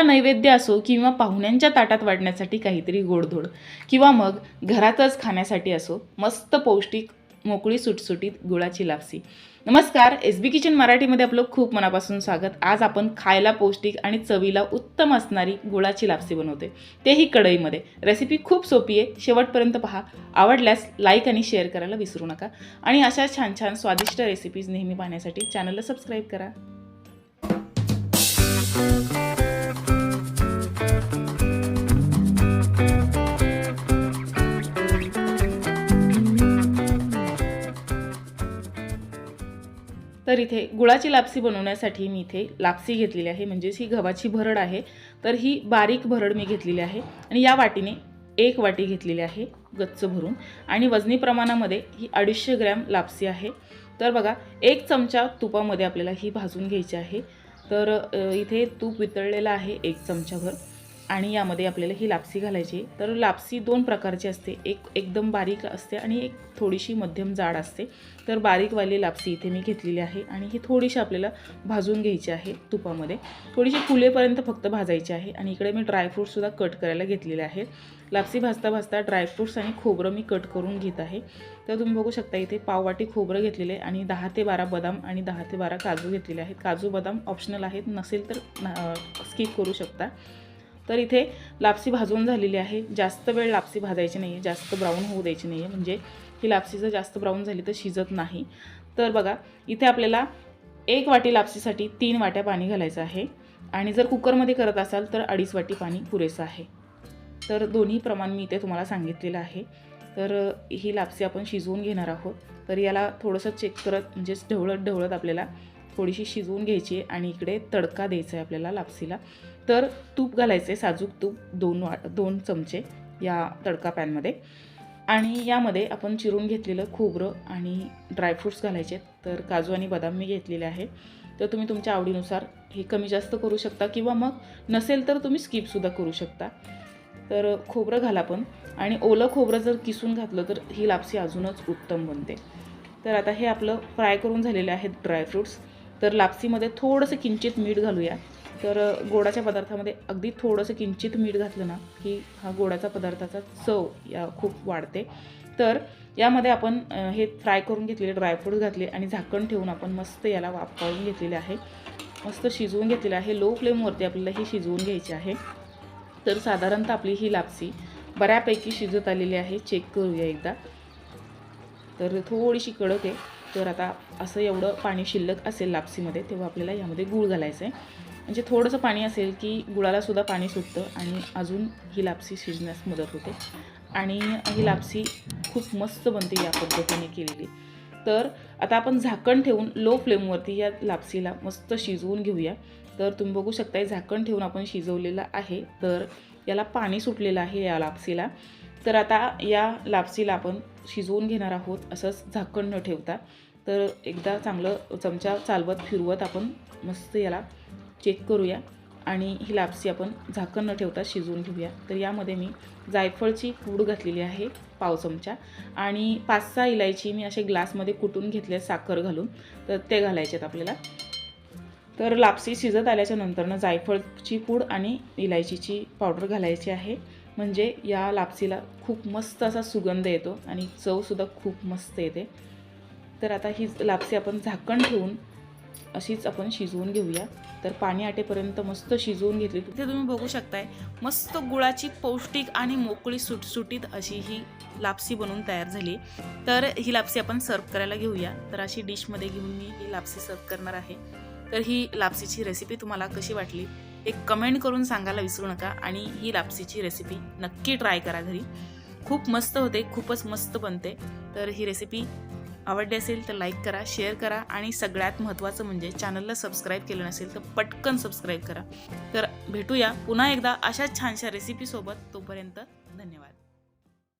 देवाला नैवेद्य असो किंवा पाहुण्यांच्या ताटात वाढण्यासाठी काहीतरी गोडधोड किंवा मग घरातच खाण्यासाठी असो मस्त पौष्टिक मोकळी सुटसुटीत गुळाची लापसी. नमस्कार एस बी किचन मराठीमध्ये आपलं खूप मनापासून स्वागत. आज आपण खायला पौष्टिक आणि चवीला उत्तम असणारी गुळाची लापसी बनवते तेही कढईमध्ये. रेसिपी खूप सोपी आहे. शेवटपर्यंत पहा. आवडल्यास लाईक आणि शेअर करायला विसरू नका. आणि अशा छान छान स्वादिष्ट रेसिपीज नेहमी पाहण्यासाठी चॅनलला सबस्क्राईब करा. तर इथे गुळाची लापसी बनवण्यासाठी मी इथे लापसी घेतलेली आहे. म्हणजेच ही गव्हाची भरड आहे. तर ही बारीक भरड मी घेतलेली आहे. आणि या वाटीने एक वाटी घेतलेली आहे गच्च भरून. आणि वजनी प्रमाणामध्ये ही अडीचशे ग्रॅम लापसी आहे. तर बघा एक चमचा तुपामध्ये आपल्याला ही भाजून घ्यायची आहे. तर इथे तूप वितळलेलं आहे एक चमचाभर. आणि यामध्ये आपल्याला ही लापसी घालायची तर लापसी दोन प्रकारची असते. एक एकदम बारीक असते आणि एक थोडीशी मध्यम जाड असते. तर बारीकवाली लापसी इथे मी घेतलेली आहे आणि ही थोडीशी आपल्याला भाजून घ्यायची आहे तुपामध्ये. थोडीशी फुलेपर्यंत फक्त भाजायची आहे आणि इकडे मी ड्रायफ्रूटसुद्धा कट करायला घेतलेले आहेत. लापसी भाजता भाजता ड्रायफ्रूट्स आणि खोबरं मी कट करून घेत आहे. तर तुम्ही बघू शकता इथे पाववाटी खोबरं घेतलेले आहे आणि दहा ते बारा बदाम आणि दहा ते बारा काजू घेतलेले आहेत. काजू बदाम ऑप्शनल आहेत. नसेल तर स्किप करू शकता. तर इथे लापसी भाजून झालेली आहे. जास्त वेळ लापसी भाजायची नाही आहे जास्त ब्राऊन होऊ द्यायची नाही आहे म्हणजे ही लापसी जर जास्त ब्राऊन झाली तर शिजत नाही. तर बघा इथे आपल्याला एक वाटी लापसीसाठी तीन वाट्या पाणी घालायचं आहे. आणि जर कुकरमध्ये करत असाल तर अडीच वाटी पाणी पुरेसं आहे. तर दोन्ही प्रमाण मी इथे तुम्हाला सांगितलेलं आहे. तर ही लापसी आपण शिजवून घेणार आहोत. तर याला थोडंसं चेक करत म्हणजेच ढवळत ढवळत आपल्याला थोडीशी शिजवून घ्यायची आहे. आणि इकडे तडका द्यायचा आहे आपल्याला लापसीला. तर तूप घालायचे साजूक तूप दोन वा दोन चमचे या तडका पॅनमध्ये. आणि यामध्ये आपण चिरून घेतलेलं खोबरं आणि ड्रायफ्रूट्स घालायचे. आहेत तर काजू आणि बदाम मी घेतलेले आहे. तर तुम्ही तुमच्या आवडीनुसार हे कमी जास्त करू शकता किंवा मग नसेल तर तुम्ही स्किपसुद्धा करू शकता. तर खोबरं घाला पण. आणि ओलं खोबरं जर किसून घातलं तर ही लापसी अजूनच उत्तम बनते. तर आता हे आपलं फ्राय करून झालेले आहेत ड्रायफ्रूट्स तर लापसीमध्ये थोडंसं किंचित मीठ घालूया. तर गोडाच्या पदार्थामध्ये अगदी थोडंसं किंचित मीठ घातलं ना की हा गोडाचा पदार्थाचा चव या खूप वाढते. तर यामध्ये आपण हे फ्राय करून घेतलेले ड्रायफ्रूट्स घातले आणि झाकण ठेवून आपण मस्त याला वाफ घेतलेले आहे. मस्त शिजवून घेतलेलं आहे. लो फ्लेमवरती आपल्याला ही शिजवून घ्यायची आहे. तर साधारणतः आपली ही लापसी बऱ्यापैकी शिजत आलेली आहे. चेक करूया एकदा. तर थोडीशी कडक आहे. तर आता असं एवढं पाणी शिल्लक असेल लापसीमध्ये तेव्हा आपल्याला यामध्ये गूळ घालायचं आहे म्हणजे थोडंसं पाणी असेल की गुळालासुद्धा पाणी सुटतं आणि अजून ही लापसी शिजण्यास मदत होते. आणि ही लापसी खूप मस्त बनते या पद्धतीने केलेली. तर आता आपण झाकण ठेवून लो फ्लेमवरती या लापसीला मस्त शिजवून घेऊया. तर तुम्ही बघू शकताय झाकण ठेवून आपण शिजवलेलं आहे. तर याला पाणी सुटलेलं आहे या लापसीला. तर आता या लापसीला आपण शिजवून घेणार आहोत असंच झाकण न ठेवता. तर एकदा चांगलं चमचा चालवत फिरवत आपण मस्त याला चेक करूया आणि ही लापसी आपण झाकण न ठेवता शिजवून घेऊया. तर यामध्ये मी जायफळची पूड घातलेली आहे पाव चमचा आणि पाच सहा इलायची मी असे ग्लासमध्ये कुटून घेतले साखर घालून. तर ते घालायचे आहेत आपल्याला. तर लापसी शिजत आल्याच्या नंतरनं जायफळची पूड आणि इलायचीची पावडर घालायची आहे. म्हणजे या लापसीला खूप मस्त असा सुगंध येतो आणि चवसुद्धा खूप मस्त येते. तर आता ही लापसी आपण झाकण ठेवून अशीच आपण शिजवून घेऊया. तर पाणी आटेपर्यंत मस्त शिजवून घेतली. तिथे तुम्ही बघू शकताय मस्त गुळाची पौष्टिक आणि मोकळी सुटसुटीत अशी ही लापसी बनवून तयार झाली. तर ही लापसी आपण सर्व करायला घेऊया. तर अशी डिशमध्ये घेऊन मी ही लापसी सर्व करणार आहे. तर ही लापसीची रेसिपी तुम्हाला कशी वाटली? एक कमेंट करून सांगायला विसरू नका आणि ही लापसीची रेसिपी नक्की ट्राय करा घरी. खूप मस्त होते खूपच मस्त बनते. तर ही रेसिपी आवडली असेल तर लाईक करा शेअर करा आणि सगळ्यात महत्त्वाचं म्हणजे चॅनलला सबस्क्राईब केलं नसेल तर पटकन सबस्क्राईब करा. तर भेटूया पुन्हा एकदा अशाच छानशा रेसिपीसोबत तोपर्यंत धन्यवाद.